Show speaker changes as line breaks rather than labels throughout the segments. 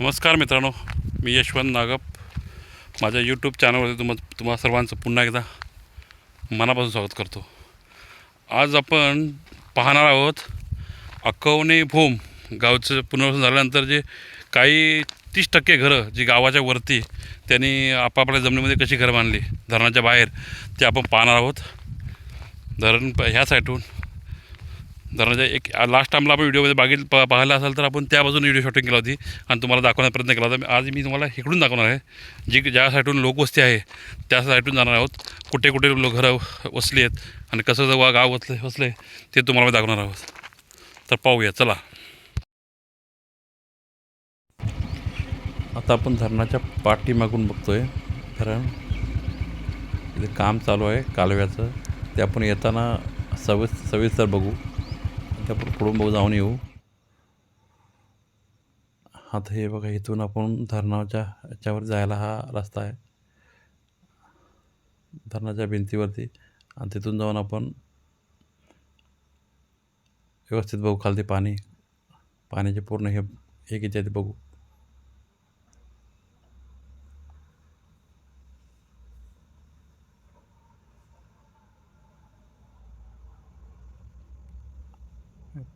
नमस्कार मित्रांनो मी यशवंत नागप. माझ्या यूट्यूब चॅनलवरती तुम तुम्हा सर्वांचं पुन्हा एकदा मनापासून स्वागत करतो. आज आपण पाहणार आहोत अकवणे भूम गावचं पुनर्वसन झाल्यानंतर जे काही तीस टक्के घरं जी गावाच्या वरती त्यांनी आपापल्या जमिनीमध्ये कशी घरं बांधली धरणाच्या बाहेर ते आपण पाहणार आहोत. धरण ह्या साईडून धरणाच्या एक लास्ट टाईमला आपण व्हिडिओमध्ये बागेत प पाहिला असाल तर आपण त्या बाजूने व्हिडिओ शॉटिंग केला होती आणि तुम्हाला दाखवण्याचा प्रयत्न केला होता. आज मी तुम्हाला इकडून दाखवणार आहे. जी ज्या साईडून लोकवस्ती आहे त्या साईडून जाणार आहोत. कुठे कुठे लोक घरं वसली आहेत आणि कसं जेव्हा गाव वसले वसले ते तुम्हाला मी दाखवणार आहोत. तर पाहूया चला. आता आपण धरणाच्या पाठीमागून बघतो आहे धरण. इथे काम चालू आहे कालव्याचं. ते आपण येताना सविस सविस्तर बघू. त्या पुढून बघू जाऊन येऊ. आता हे बघा इथून आपण धरणाच्या याच्यावर जायला हा रस्ता आहे. धरणाच्या भिंतीवरती आणि तिथून जाऊन आपण व्यवस्थित बघू खालती पाणी. पाण्याचे पूर्ण हे हे किती बघू.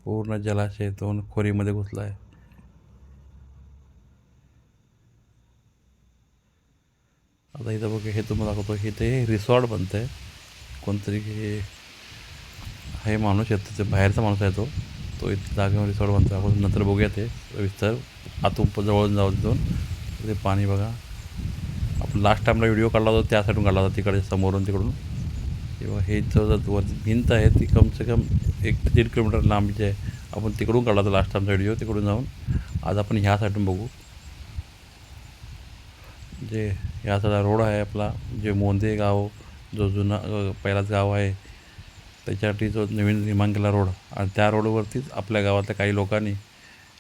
पूर्ण जलाशय दोन खोरीमध्ये घुसला आहे. आता इथं बघ हे तुम्हाला दाखवतो. हे ते रिसॉर्ट बनतं आहे कोणतरी हे हे माणूस येतो ते बाहेरचा माणूस आहे तो. तो इथे जागेवर रिसॉर्ट बनतो आपण नंतर बघूया ते. विस्तार. आतून जवळून जाऊ तिथून. ते पाणी बघा. आपण लास्ट टाईमला व्हिडिओ काढला होता त्या साईडून काढला होता तिकडे समोरून तिकडून. किंवा हे जर वरती भिंत आहे ती कम से कम एक ते दीड किलोमीटर लांबीची आहे आपण तिकडून काढला होता लास्ट टाईमचा व्हिडिओ तिकडून जाऊन आज आपण ह्या साईडून बघू. जे ह्या साईडला रोड आहे आपला जे मोंदे गाव जो जुना पहिलाच गाव आहे त्याच्यासाठी जो नवीन निर्माण केला रोड आणि त्या रोडवरतीच आपल्या गावातल्या काही लोकांनी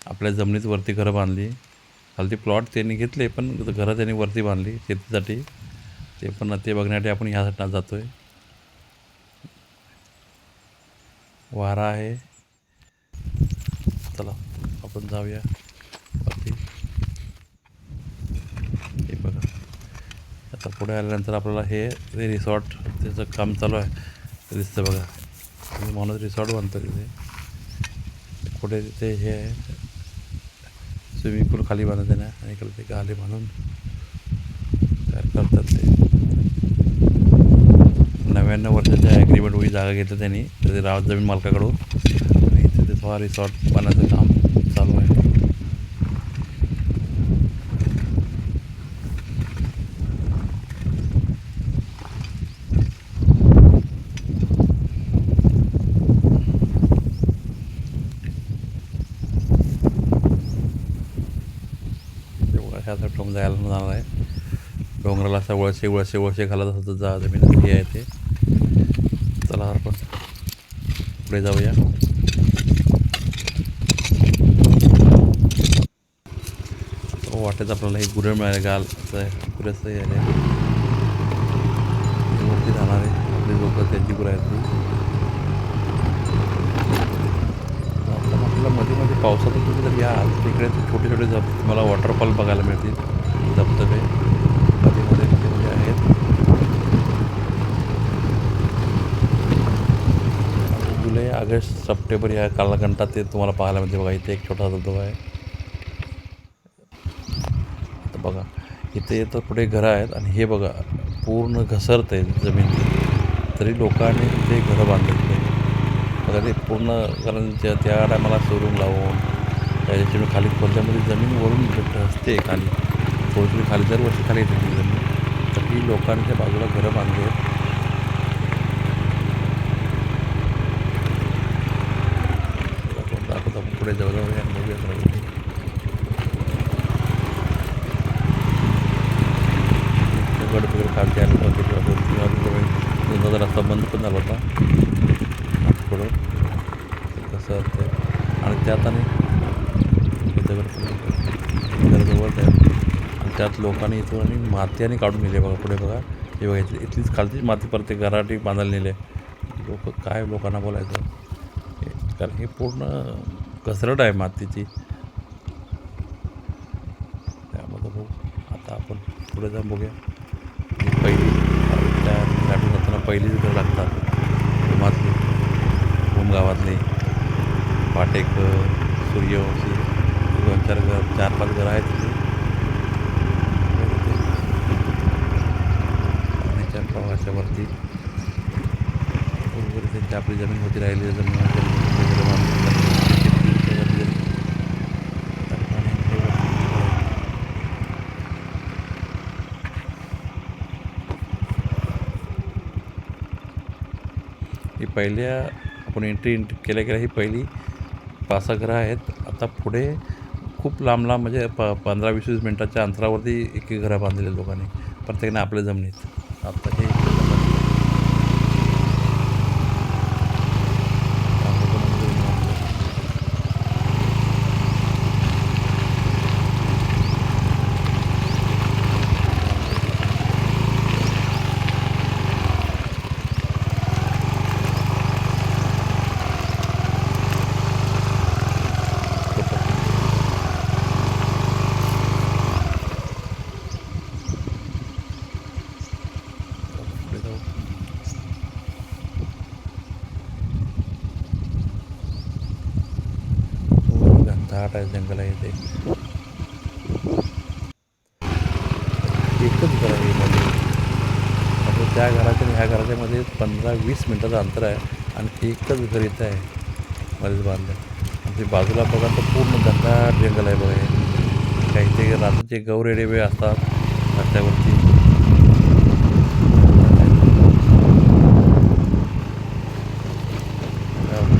आपल्या जमिनीत वरती घरं बांधली. खालती प्लॉट त्यांनी घेतले पण घरं त्यांनी वरती बांधली शेतीसाठी. ते पण ते बघण्यासाठी आपण ह्या साईडला जातो आहे वारा आहे. चला आपण जाऊया. वरती. हे बघा. आता पुढे आल्यानंतर आपल्याला हे रिसॉर्ट त्याचं काम चालू आहे. दिसतं बघा. मी माणूस रिसॉर्ट बांधतो तिथे. पुढे तिथे हे आहे. स्विमिंग पूल खाली बांधत ना. आणि इकडे ते गाले बांधून तयार करतात ते. नव्याण्णव वर्षाच्या ॲग्रीमेंट होई जागा घेतली त्यांनी. त्याचे राव जमीन मालकाकडून. आणि इथे ते थोडा रिसॉर्ट बनवायचं काम चालू आहे. तेवढा जायला जाणार आहे. डोंगराला असा वळसे वळसे वळसे घालत असं जा जमीन हे आहे ते. चला आपण. पुढे जाऊया. हो, वाटत आपल्याला हे गुरं मिळाले गाल. असं आहे. हे आले हे वरती राहणारे आपली लोक त्यांची गुरं आहेत आपल्याला मध्ये मध्ये पावसात तुम्ही जर या तिकडे छोटे छोटे धब तुम्हाला वॉटरफॉल बघायला मिळतील. धबधबे मध्ये मध्ये मध्ये मध्ये आहेत जुलै ऑगस्ट सप्टेंबर या कालखंडात ते तुम्हाला पाहायला मिळते बघा इथे एक छोटा धबधबा आहे. आता बघा इथे तर पुढे घरं आहेत आणि हे बघा पूर्ण घसरत आहे जमीन. तरी लोकांनी ते घरं बांधले बघा ते पूर्ण कारण त्या त्या टायमाला शोरूम लावून त्याच्याची खाली खोदल्यामध्ये जमीन वरून असते खाली थोडी थोडी खाली दरवर्षी खाली येते जमीन. तर ही लोकांच्या बाजूला घरं बांधली आहेत आपण दाखवतो आपण पुढे जवळ जाऊया आणि बघूया जरा वगैरे खालती आणि होते किंवा दोन रस्ता बंद पण झाला होता पुढं कसं ते आणि त्यात आणि हे दगड आणि त्यात लोकांनी इथून आणि माती आणि काढून नेली बघा पुढे बघा हे बघा इथली इथलीच खालतीच माती परत ते घराटी बांधायला नेले लोक काय लोकांना बोलायचं कारण हे पूर्ण घसरट आहे मातीची. त्यामध्ये बघू.
आता आपण पुढे जाऊन बघूया. पहिली त्या गाठून जाताना पहिलीच घरं लागतात. भूमातली भूम गावातली पाटेकर सूर्यवंशी. दोन चार घर चार पाच घरं आहेत तिथे. पाण्याच्या प्रवाहाच्या वरती. त्यांची आपली जमीन होती राहिली जमीन होती, ते घरं बांधून टाकली. शेती शेजारची जमीन. आता पाणी हे वरती. ही पहिल्या आपण एंट्री केल्या केल्या ही पहिली पाच सहा घरं आहेत. आता पुढे खूप लांब लांब म्हणजे प पंधरा वीस वीस मिनटाच्या अंतरावरती एक एक घरं बांधलेली लोकांनी. प्रत्येकाने आपल्या जमिनीत. आता हे पुढे जाऊ दाट आहे जंगल आहे ते. एकच घर आहे मध्ये म्हणजे त्या घराच्या आणि ह्या घराच्या मध्ये पंधरा वीस मिनटाचं अंतर आहे आणि एकच घर इथं आहे. मध्येच बांधलं. आणि ते बाजूला बघा तर पूर्ण घनदाट जंगल आहे बघा काही ते रात्रीचे गौरेडे वेळ असतात. रस्त्यावर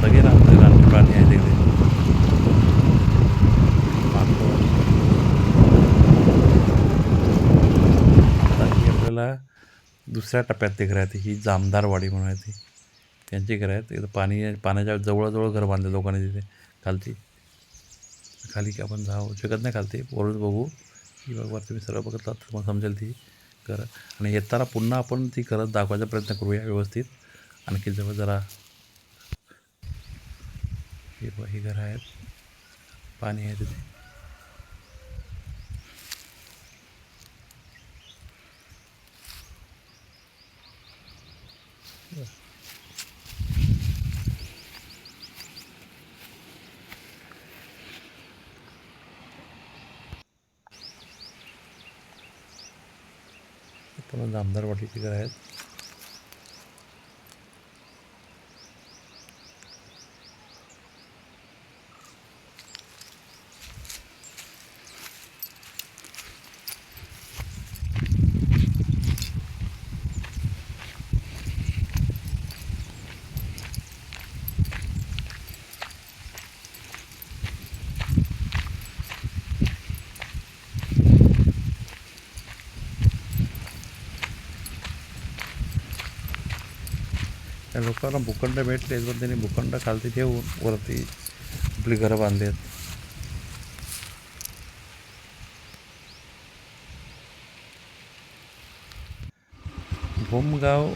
सगळे राहते रानटी प्राणी आहे तिकडे माकड. आता ही आपल्याला दुसऱ्या टप्प्यात ते घर आहेत ही जामदारवाडी म्हणून आहे ती. त्यांची घरं आहेत तिथं पाणी पाण्याच्या जवळजवळ घर बांधले लोकांनी तिथे खालती. खाली की आपण जाऊ शकत नाही खालती. वरून बघू. ही बाबा तुम्ही सर्व बघत आहात तुम्हाला समजेल ती घरं. आणि येताना पुन्हा आपण ती करत दाखवायचा प्रयत्न करूया व्यवस्थित. आणखी जवळ जरा. हे बघ ही घरं आहेत. पाणी आहे तिथे. पण जामदार वाटीची आहेत. त्या लोकांना भूखंड भेटले पण त्यांनी भूखंड खालती ठेवून वरती आपली घरं बांधली आहेत भूमगाव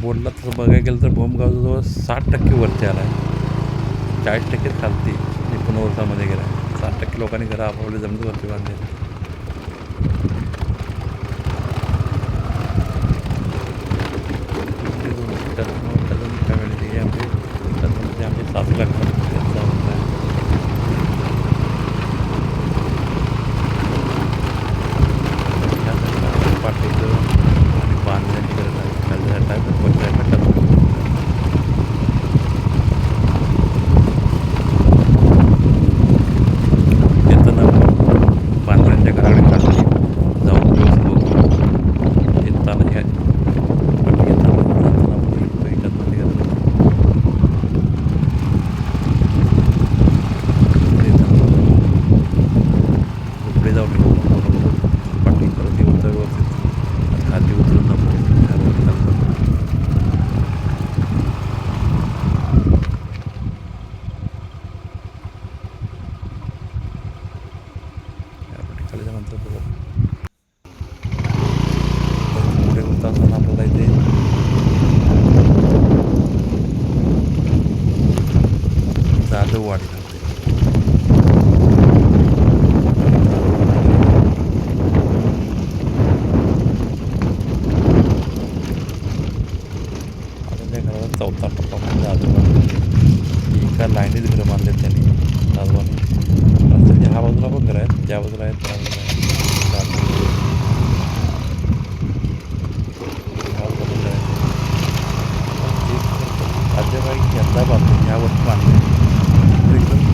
बोलला तसं बघायला गेलं तर भूमगाव जवळ साठ टक्के वरती आला आहे चाळीस टक्के खालती. निपुणवर्षामध्ये गेला आहे साठ टक्के लोकांनी घरं आपापल्या जमिनीवरती बांधले తర్వాత జ్ఞాపకం రిక్వెస్ట్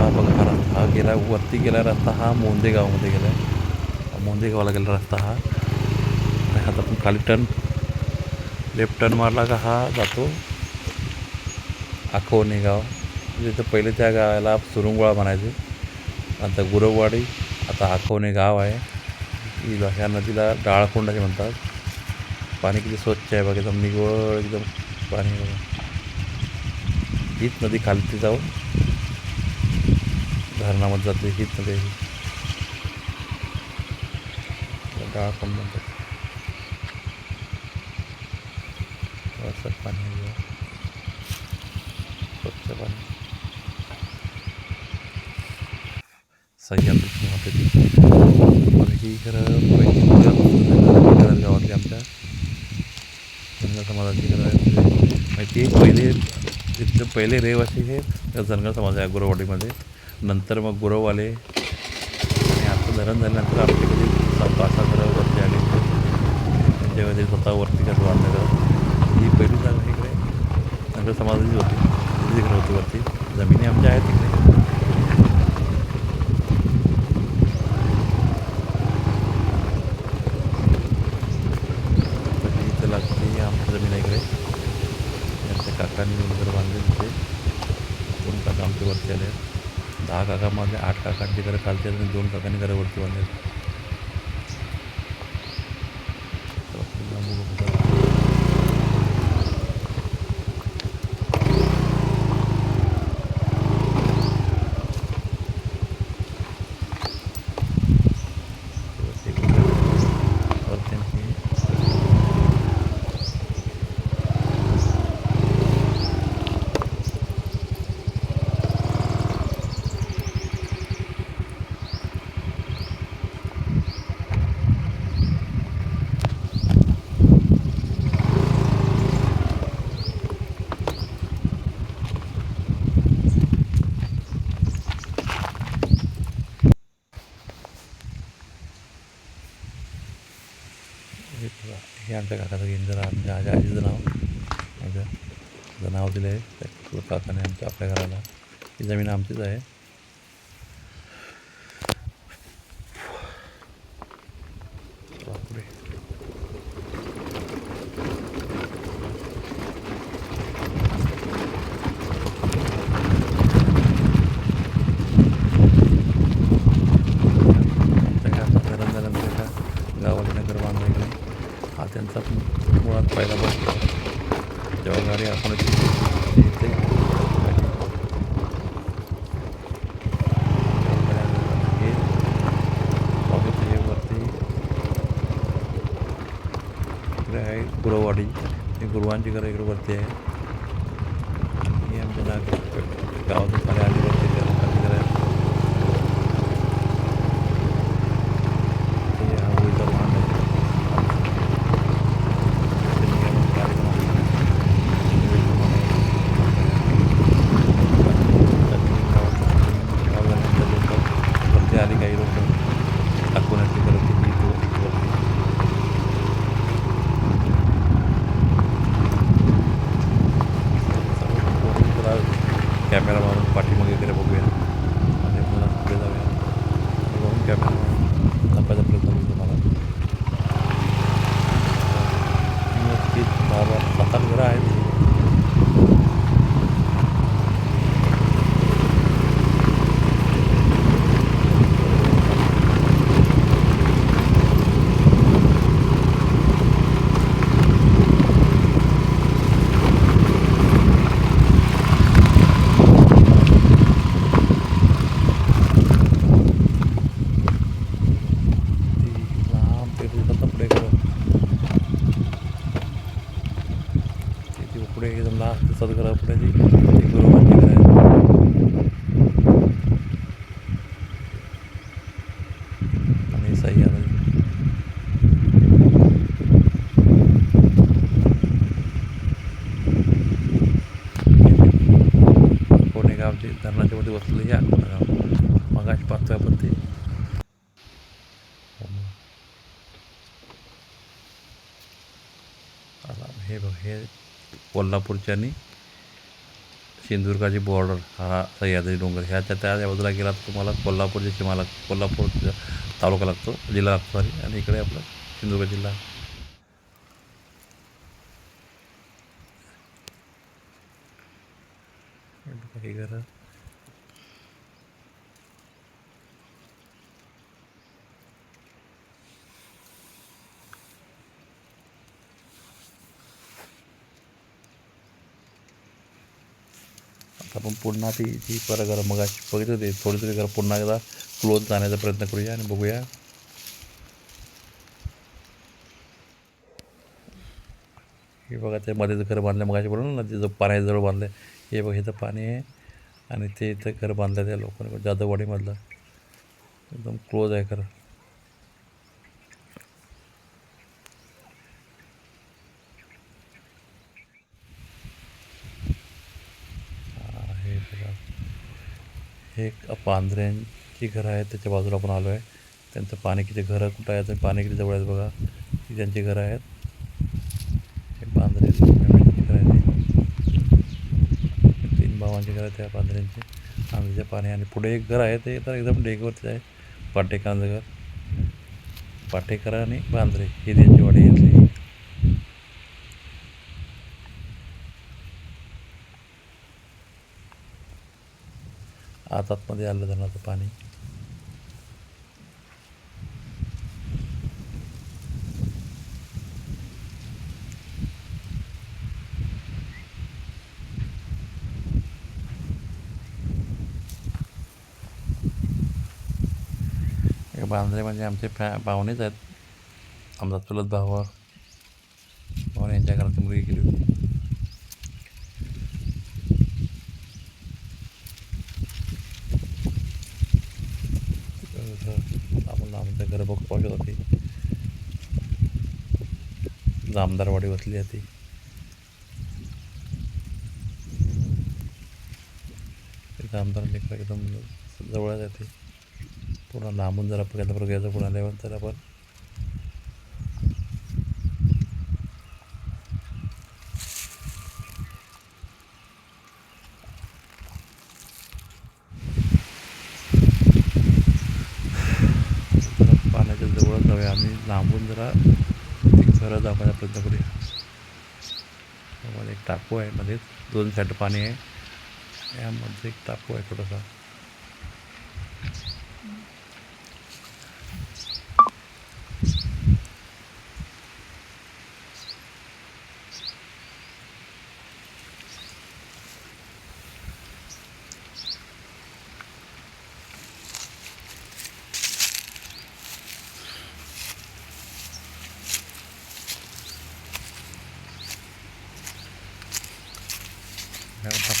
हा बघा हा रस्ता हा गेला वरती गेला रस्ता हा मोंदेगावमध्ये गेला आहे. मोंदे गावाला गेला रस्ता हा. आणि आता आपण खाली टर्न लेफ्ट टर्न मारला का हा जातो. आखवणे गाव. म्हणजे जिथं पहिले त्या गावाला सुरुंगुळा म्हणायचे. आता गुरववाडी आता आखवणे गाव आहे. ही ह्या नदीला डाळकोंड असे म्हणतात. पाणी किती स्वच्छ आहे बघा एकदम निव्वळ एकदम पाणी बघा. हीच नदी खालती जाऊन धरणामध्ये जाते हीच नदी आहे डाळ पण म्हणतात असं पाणी आहे. स्वच्छ पाणी. सह्याद्री होते. ती ही खरं पहिली गावातली आमच्या धनगर समाजाची खरं म्हणजे माहिती पहिले तिथले पहिले रहिवासी हे धनगर समाज आहे गुरववाडीमध्ये नंतर मग गुरववाले आणि आता धरण झाल्यानंतर आपले कधी सात पाच सहा घरं वरती आले. म्हणजे त्यांच्या स्वतः वरती घर बांधलं ही पहिली जागा इकडे नगर समाजाची होती. तिकडे होती वरती. जमिनी आमच्या आहेत तिकडे तशी इथं लागते ही आमची जमीन आहे इकडे यांच्या काकांनी दोन घरं बांधले तिथे दोन काका आमचे वरती आले काका दहा आठ काकांची घरं खालते आणि दोन काकांनी घरं वरती बांधले आहेत. तर पुन्हा बघू कुठं. वरती एक घर आहे. वरती आणखी हे बघा, त्या काकाचं घेऊन जरा आमच्या आजी आजीचं नाव. आमच्या त्याचं नाव दिलं आहे त्या काकाने आमच्या आपल्या घराला. ही जमीन आमचीच आहे. तापामुळं हे बघ हे कोल्हापूरच्या आणि सिंधुदुर्गाची बॉर्डर हा सह्याद्री डोंगर. ह्याच्या त्या बाजूला गेला तर तुम्हाला कोल्हापूरची सीमा लाग कोल्हापूर तालुका लागतो जिल्हा लागतो सॉरी आणि इकडे आपला सिंधुदुर्ग जिल्हा. हे घर. आपण पुन्हा ती ती परत घरं मग बघितलं ते थोडी तरी घरं पुन्हा एकदा क्लोज जाण्याचा प्रयत्न करूया आणि बघूया. हे बघा ते मध्ये घर बांधलं मग बोलून ना तिथं पाण्याजवळ बांधलं हे बघ इथं पाणी आहे. आणि ते इथं घर बांधलं त्या लोकांनी जाधववाडीमधलं. एकदम क्लोज आहे खरं हा, हे बघा हे एक पांढऱ्यांची घरं आहेत त्याच्या बाजूला आपण आलो आहे त्यांचं पाणी किती घरं कुठं आहेत आणि पाणी किती जवळ आहेत बघा. ही त्यांची घरं आहेत. हे पांढरे घरं आहेत तीन भावांची घरं आहेत त्या पांढऱ्यांची. आंध्रचे पाणी आणि पुढे एक घर आहे ते तर एकदम डेगवरचं आहे. पाटेकरांचं घर. पाटेकर आणि बांद्रे ही त्यांची वाडी घेतली आत आतमध्ये आलं धरणाचं पाणी. हे बांद्रे म्हणजे आमचे फॅ पाहुणेच आहेत. आमचा चुलत भाव. भाऊ यांच्या घरात मुलगी गेली होती तर आपण आमच्या घर बघ पाहत होती जामदारवाडी बसली जाते ते जामदार लेकर एकदम जवळच जाते ते पुन्हा लांबून जर आपण गेलं बघायचं पुन्हा आल्यानंतर आपण जरा पाण्याच्या जवळ जाऊया आम्ही लांबून जरा ती घरं दाखवायचा प्रयत्न करूया त्यामध्ये एक टाकू आहे मध्येच दोन साईड पाणी आहे. यामध्ये एक टाकू आहे थोडासा.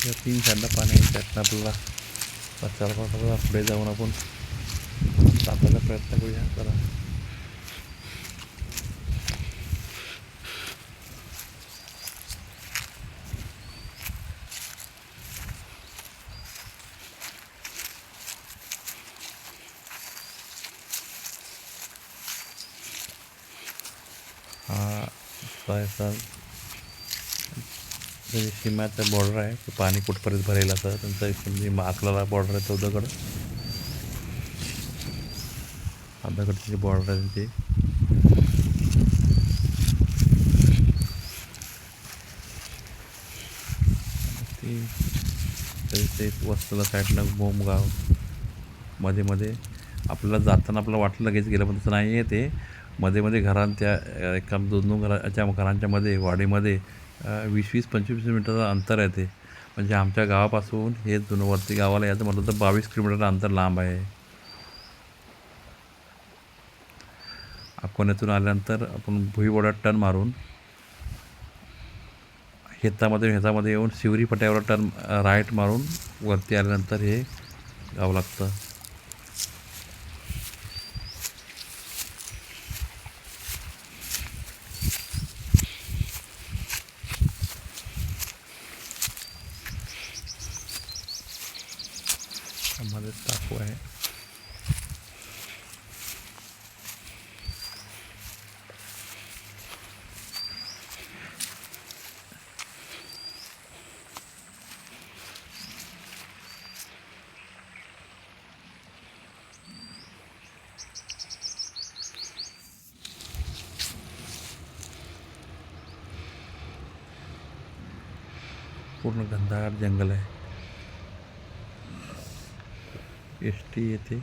या तीन साईडला पाणी त्यातनं आपल्याला बचायला पाहिजे पुढे जाऊन आपण टाकायचा प्रयत्न करूया. करा हा जायचा जे सीमाचा बॉर्डर आहे. तो पाणी कुठपर्यंत भरेल असं त्यांचा एक म्हणजे आपल्याला बॉर्डर आहे चौदाकडं. अर्धाकडची बॉर्डर आहे त्यांची ते वस्तूला साईडनं बोमगाव. मध्ये मध्ये आपल्याला जाताना आपल्याला वाटलं लगेच गेलं पण तसं नाही आहे ते. मध्ये मध्ये घरांच्या अं, एका दोन दोन घराच्या घरांच्या मध्ये वाडीमध्ये वीस वीस पंचवीस मिनिटाचं अंतर आहे ते. म्हणजे आमच्या गावापासून हे जुनं वरती गावाला यायचं म्हटलं तर बावीस किलोमीटर अंतर लांब आहे. अकोण्यातून आल्यानंतर आपण भुईवडा टर्न मारून हेतामध्ये हेतामध्ये येऊन शिवरी फट्यावर टर्न राईट मारून वरती आल्यानंतर हे गाव लागतं मध्ये टाकू आहे पूर्ण घनदाट जंगल आहे. एस टी येते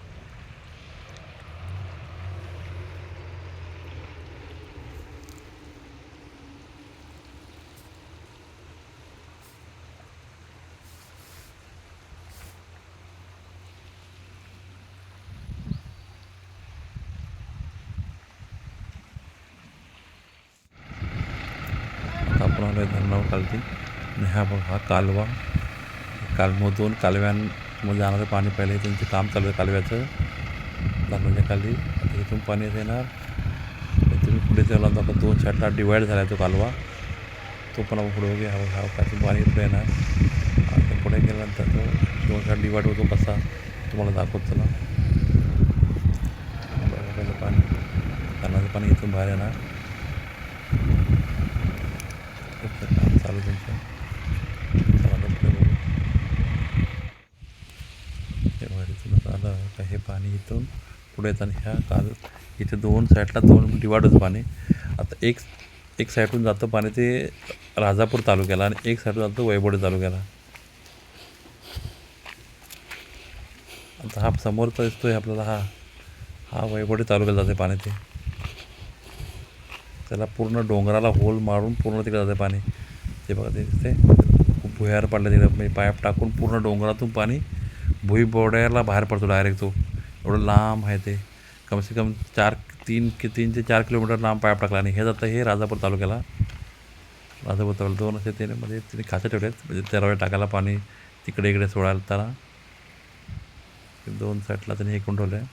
आता धरणावर खालती. आणि हा बघ हा कालवा. कालमो दोन कालव्यांमध्ये जाणारं पाणी पहिले त्यांचं काम चालू आहे कालव्याचं. धरणाच्या खाली. आता इथून पाणी येणार. तुम्ही पुढे तेव्हा आता दोन साईडला डिवाईड झाला आहे तो कालवा. तो पण आपण पुढे बघूया. हा हा त्यातून पाणी इथं येणार. आता पुढे गेल्यानंतर तो दोन साईड डिवाईड होतो कसा तुम्हाला दाखवत चला. पाणी. धरणाचं पाणी इथून बाहेर येणार खूप काम चालू आहे त्यांचं चला आता पुढे बघू हे बघा इथून आता आलं का हे पाणी इथून पुढे येताना ह्या काल इथे दोन साईडला दोन डिवाइड होतं पाणी. आता एक एक साईडून जातं पाणी ते राजापूर तालुक्याला आणि एक साईडून जातं वैभवडे तालुक्याला. आता हा समोरचा दिसतोय आपल्याला हा हा वैभवडे तालुक्याला जाते पाणी ते. त्याला पूर्ण डोंगराला होल मारून पूर्ण तिकडे जाते पाणी. ते बघा ते दिसते खूप भुयार पडलं तिकडे. म्हणजे पायप टाकून पूर्ण डोंगरातून पाणी भुईबोड्याला बाहेर पडतो डायरेक्ट तो. एवढं लांब आहे ते. कमसे कम चार तीन कि तीन ते चार किलोमीटर लांब पाईप टाकला आणि हे जातं हे राजापूर तालुक्याला. राजापूर तालुक्याला दोन असे ते म्हणजे तिने खाचे ठेवले म्हणजे तेरावे टाकायला पाणी तिकडे इकडे सोडायला त्याला. दोन साईडला त्यांनी हे करून ठेवलं आहे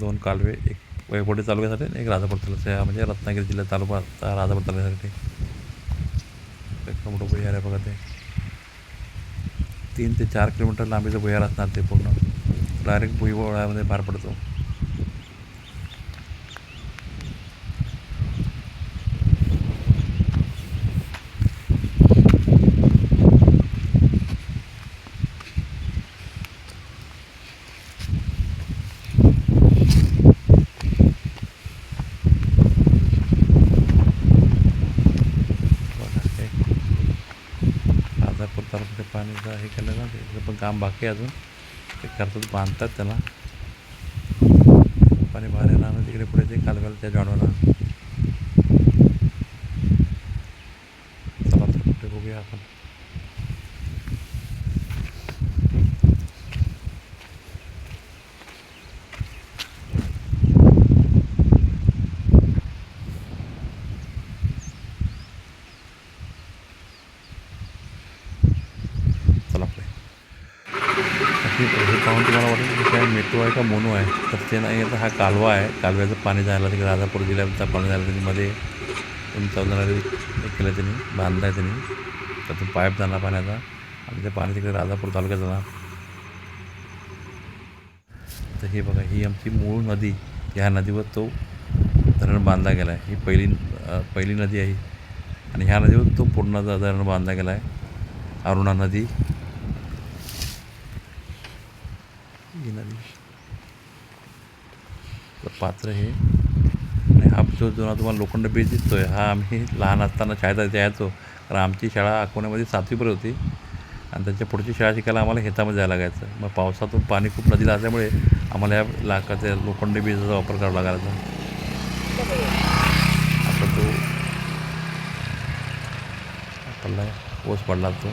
दोन कालवे एक वैभवडी तालुक्यासाठी आणि एक राजापूर तालुक्या म्हणजे रत्नागिरी जिल्ह्यात तालुका राजापूर तालुक्यासाठी. मोठं बघा ते. तीन ते चार किलोमीटर लांबीचं भुयार असणार ते पूर्ण. डायरेक्ट भुईवळ्यामध्ये पार पडतो बघा ते राजापूर तालुक्यात पाणीचं हे केलं ना त्याचं पण काम बाकी अजून. ते करतात बांधतात त्याला. पाणी बाहेर येणार आणि तिकडे पुढे ते कालव्याला त्या जॉडवाला चला तर कुठे बघूया आपण चला पुढे हे हे पाहून तुम्हाला वाटेल तो आहे का मोनो आहे? तर ते नाही आता हा कालवा आहे. कालव्याचं पाणी जायला तिकडे राजापूर जिल्ह्याचा पाणी जायला त्यांनी मध्ये उंचावणारे हे केलं त्यांनी बांधला आहे त्यांनी त्यातून पाईप जाणार पाण्याचा. आणि ते पाणी तिकडे राजापूर तालुक्यात जाणार. तर हे बघा ही आमची मूळ नदी. ह्या नदीवर तो धरण बांधला गेला आहे ही पहिली पहिली नदी आहे आणि ह्या नदीवर तो पूर्ण धरण बांधला गेला आहे अरुणा नदी ही नदी तर पात्र हे. आणि हा जो जुना तुम्हाला लोखंड बीज दिसतो आहे हा आम्ही लहान असताना शाळेत यायचो कारण आमची शाळा अकोण्यामध्ये सातवीपर्यंत होती. आणि त्याच्या पुढची शाळा शिकायला आम्हाला हेतामध्ये जायला लागायचं. मग पावसातून पाणी खूप नदीला असल्यामुळे आम्हाला या लाखाच्या लोखंडी बीजाचा वापर करावा लागायचा. आता तो पडला ओस पडला तो.